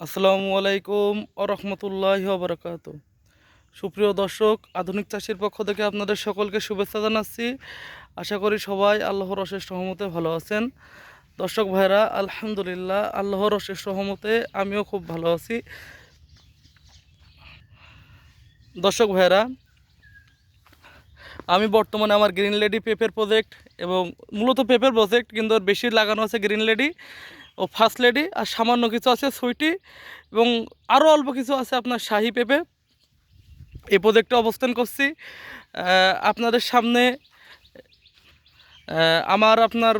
আসসালামু আলাইকুম আরহামতুল্লাহ বরকাত সুপ্রিয় দর্শক, আধুনিক চাষির পক্ষ থেকে আপনাদের সকলকে শুভেচ্ছা জানাচ্ছি। আশা করি সবাই আল্লাহর অশেষ সহমতে ভালো আছেন। দর্শক ভাইরা, আলহামদুলিল্লাহ, আল্লাহর অশেষ সহমতে আমিও খুব ভালো আছি। দর্শক ভাইরা, আমি বর্তমানে আমার গ্রিন লেডি পেপের প্রজেক্ট এবং মূলত পেপের প্রজেক্ট কিন্তু বেশি লাগানো আছে গ্রিন লেডি। ও ফার্স্ট লেডি আর সামান্য কিছু আছে সুইটি এবং আরও অল্প কিছু আছে আপনার শাহি পেঁপে। এই প্রজেক্টে অবস্থান করছি। আপনাদের সামনে আমার আপনার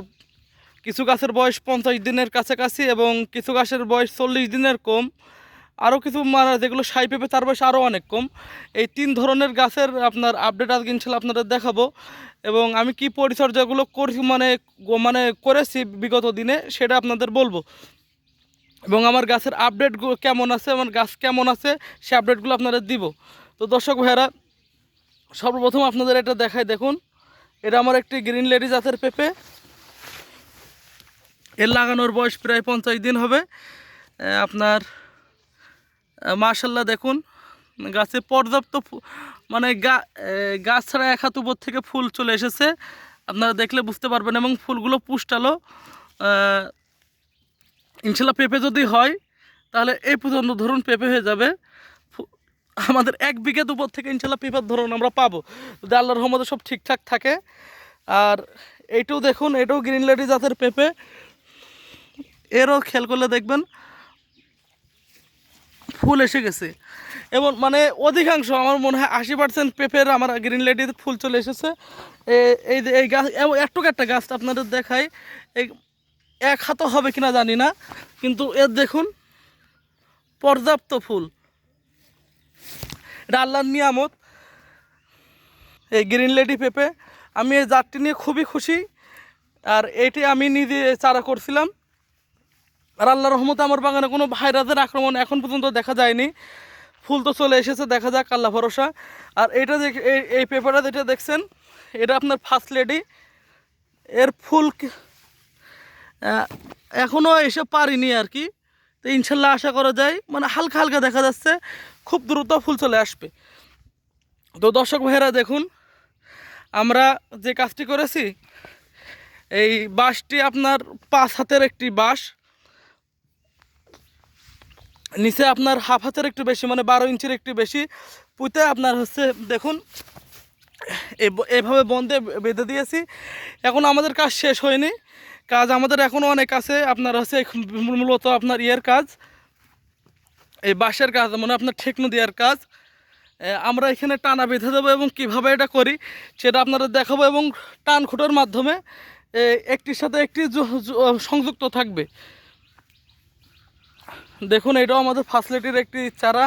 কিছু গাছের বয়স পঞ্চাশ দিনের কাছাকাছি এবং কিছু গাছের বয়স চল্লিশ দিনের কম। আরও কিছু মানে যেগুলো সাই পেঁপে, তার বয়স আরও অনেক কম। এই তিন ধরনের গাছের আপনার আপডেট আজকে ইনশাল্লাহ আপনাদের দেখাবো। এবং আমি কি পরিচর্যাগুলো করছি মানে মানে করেছি বিগত দিনে, সেটা আপনাদের বলব। এবং আমার গাছের আপডেট কেমন আছে, আমার গাছ কেমন আছে, সে আপডেটগুলো আপনাদের দিব। তো দর্শক ভাইয়েরা, সর্বপ্রথম আপনাদের এটা দেখায় দেখুন। এটা আমার একটি গ্রিন লেডি জাতের পেঁপে। এর লাগানোর বয়স প্রায় পঞ্চাশ দিন হবে। আপনার মার্শাল্লাহ দেখুন, গাছে পর্যাপ্ত মানে গাছ ছাড়া এক হাত উপর থেকে ফুল চলে এসেছে। আপনারা দেখলে বুঝতে পারবেন এবং ফুলগুলো পুষ্টালো। ইনশাল্লাহ পেঁপে যদি হয়, তাহলে এই পর্যন্ত ধরুন পেঁপে হয়ে যাবে। আমাদের এক বিঘের উপর থেকে ইনশাল্লাহ পেঁপের ধরুন আমরা পাবো। যদি আল্লাহর রহমতে সব ঠিকঠাক থাকে। আর এইটাও দেখুন, এটাও গ্রিন লেডি জাতের পেঁপে। এরও খেয়াল করলে দেখবেন ফুল এসে গেছে। এবং মানে অধিকাংশ আমার মনে হয় আশি পার্সেন্ট পেঁপের আমার গ্রিন লেডিতে ফুল চলে এসেছে। এই যে, এই গাছ একটুকু একটা গাছ আপনাদের দেখাই। এই এক হাত হবে কিনা জানি না, কিন্তু এর দেখুন, পর্যাপ্ত ফুল। এটা নিয়ামত। এই গ্রিন লেডি পেঁপে, আমি এই জাতটি নিয়ে খুবই খুশি। আর এটি আমি নিজে চারা করছিলাম। আর আল্লাহ রহমতে আমার বাগানে কোনো ভাইরাসের আক্রমণ এখন পর্যন্ত দেখা যায়নি। ফুল তো চলে এসেছে, দেখা যাক, আল্লাহ ভরসা। আর এটা দেখ এই পেপারটা যেটা দেখছেন, এটা আপনার ফার্স্ট লেডি এর ফুল এখনও এসে পারিনি আর কি। তো ইনশাল্লাহ আশা করা যায় মানে হালকা হালকা দেখা যাচ্ছে, খুব দ্রুত ফুল চলে আসবে। তো দর্শক ভাইয়েরা দেখুন, আমরা যে কাজটি করেছি, এই বাঁশটি আপনার পাঁচ হাতের একটি বাঁশ। নিচে আপনার হাফ হাতের একটু বেশি মানে বারো ইঞ্চির একটু বেশি পুঁতে আপনার হচ্ছে, দেখুন এভাবে বন্ধে বেঁধে দিয়েছি। এখন আমাদের কাজ শেষ হয়নি। কাজ আমাদের এখনও অনেক আছে। আপনার হচ্ছে মূলত আপনার ইয়ের কাজ এই বাঁশের কাজ মানে আপনার ঠেকনো দেওয়ার কাজ। আমরা এখানে টানা বেঁধে দেবো এবং কীভাবে এটা করি সেটা আপনারা দেখাবো এবং টান খুঁটোর মাধ্যমে একটির সাথে একটি সংযুক্ত থাকবে। দেখুন, এটাও আমাদের ফাসিলিটির একটি চারা।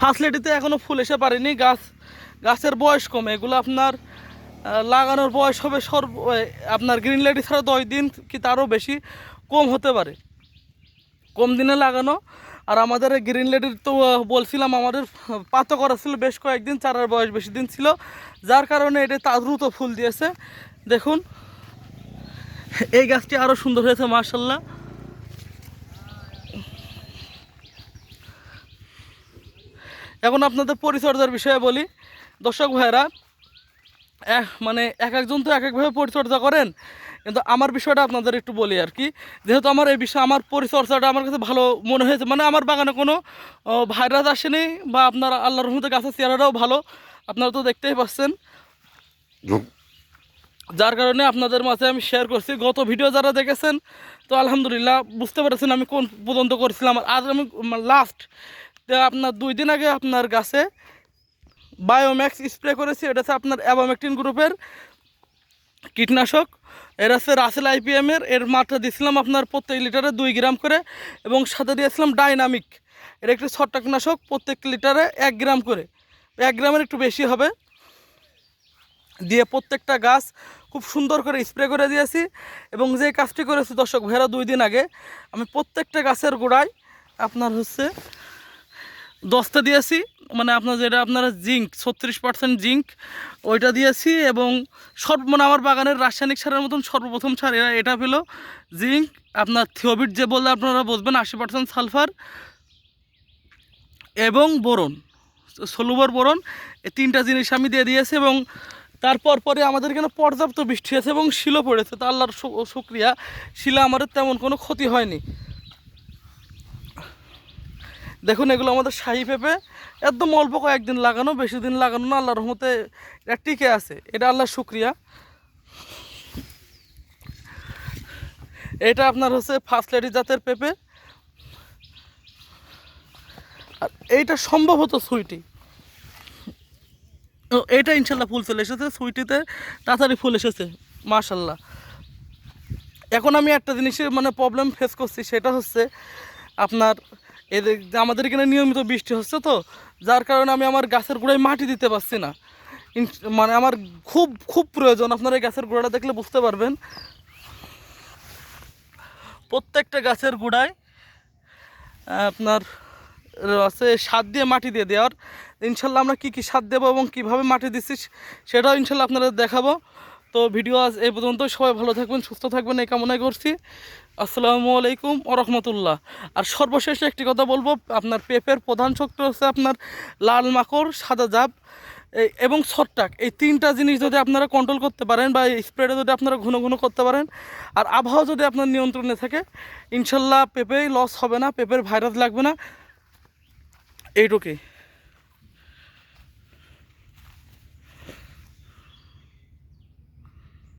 ফাসিলিটিতে এখনও ফুল এসে পারেনি, গাছ, গাছের বয়স কম। এগুলো আপনার লাগানোর বয়স হবে সর্ব আপনার গ্রিন লেডি ছাড়া দশ দিন কি তারও বেশি কম হতে পারে। কম দিনে লাগানো। আর আমাদের গ্রিন লেডির তো বলছিলাম, আমাদের পাতা করা ছিল বেশ কয়েকদিন, চারার বয়স বেশি দিন ছিল। যার কারণে এটা তা দ্রুত ফুল দিয়েছে। দেখুন। এই গাছটি আরও সুন্দর হয়েছে মার্শাল্লাহ এখন আপনাদের পরিচর্যার বিষয়ে বলি। দর্শক ভাইরা মানে এক একজন তো এক একভাবে পরিচর্যা করেন, কিন্তু আমার বিষয়টা আপনাদের একটু বলি আর কি। যেহেতু আমার এই বিষয়ে, আমার পরিচর্যাটা আমার কাছে ভালো মনে হয়েছে মানে আমার বাগানে কোনো ভাইরাস আসেনি বা আপনার আল্লাহর রহমতে গাছের চেহারাটাও ভালো, আপনারা তো দেখতেই পাচ্ছেন। যার কারণে আপনাদের মাঝে আমি শেয়ার করছি। গত ভিডিও যারা দেখেছেন, তো আলহামদুলিল্লাহ বুঝতে পেরেছেন আমি কোন পর্যন্ত করছিলাম। আর আজ আমি লাস্ট আপনার দুই দিন আগে আপনার গাছে বায়োম্যাক্স স্প্রে করেছি। এটা হচ্ছে আপনার অ্যাবামেকটিন গ্রুপের কীটনাশক। এর হচ্ছে রাসেল আইপিএমের এর। মাত্রা দিয়েছিলাম আপনার প্রত্যেক লিটারে দুই গ্রাম করে এবং সাথে দিয়েছিলাম ডাইনামিক এর একটি ছত্রাকনাশক, প্রত্যেক লিটারে এক গ্রাম করে। এক গ্রামের একটু বেশি হবে। দিয়ে প্রত্যেকটা গাছ খুব সুন্দর করে স্প্রে করে দিয়েছি এবং যে কাজটি করেছি দর্শক ভেড়া দুই দিন আগে আমি প্রত্যেকটা গাছের গোড়ায় আপনার হচ্ছে দশটা দিয়েছি মানে আপনার যেটা আপনার জিঙ্ক, ছত্রিশ পার্সেন্ট জিঙ্ক, ওইটা দিয়েছি এবং সর্ব মানে আমার বাগানের রাসায়নিক সারের মতন সর্বপ্রথম সার এরা, এটা পেল জিঙ্ক, আপনার থিওবিট যে বললে আপনারা বুঝবেন, আশি পার্সেন্ট সালফার এবং বোরন, সলুবর বোরন, এই তিনটা জিনিস আমি দিয়ে দিয়েছি এবং তারপর পরে আমাদের এখানে পর্যাপ্ত বৃষ্টি আছে এবং শিলও পড়েছে। তা আল্লাহর শুক্রিয়া। শিলা আমাদের তেমন কোনো ক্ষতি হয়নি। দেখুন, এগুলো আমাদের শাহি পেঁপে একদম অল্প কয়েকদিন লাগানো, বেশি দিন লাগানো না, আল্লাহর রহমতে এটা টিকে আছে। এটা আল্লাহর শুক্রিয়া। এটা আপনার হচ্ছে ফার্স্ট লেডি জাতের পেঁপে। আর এইটা সম্ভবত সুইটি। ও, এটা ইনশাল্লাহ ফুল চলে এসেছে, সুইটিতে তাড়াতাড়ি ফুল এসেছে, মাশাল্লাহ। এখন আমি একটা জিনিসের মানে প্রবলেম ফেস করছি, সেটা হচ্ছে আপনার এদের আমাদের এখানে নিয়মিত বৃষ্টি হচ্ছে তো, যার কারণে আমি আমার গাছের গোড়ায় মাটি দিতে পারছি না। মানে আমার খুব খুব প্রয়োজন, আপনারা এই গাছের গোড়াটা দেখলে বুঝতে পারবেন। প্রত্যেকটা গাছের গোড়ায় আপনার আছে সার দিয়ে মাটি দিয়ে দেওয়ার। ইনশাল্লাহ আমরা কী কী সার দেবো এবং কীভাবে মাটি দিচ্ছি সেটাও ইনশাল্লাহ আপনাদের দেখাবো। তো ভিডিও আজ এই পর্যন্ত। সবাই ভালো থাকবেন, সুস্থ থাকবেন, এই কামনাই করছি। আসসালামু আলাইকুম ও রহমতুল্লাহ। আর সর্বশেষ একটি কথা বলব, আপনার পেঁপের প্রধান শক্তি হচ্ছে আপনার লাল মাকড়, সাদা জাপ এবং ছট্টাক এই তিনটা জিনিস যদি আপনারা কন্ট্রোল করতে পারেন বা স্প্রেটা যদি আপনারা ঘন ঘন করতে পারেন, আর আবহাওয়া যদি আপনার নিয়ন্ত্রণে থাকে, ইনশাল্লাহ পেঁপে লস হবে না, পেঁপের ভাইরাস লাগবে না। এইটুকুই।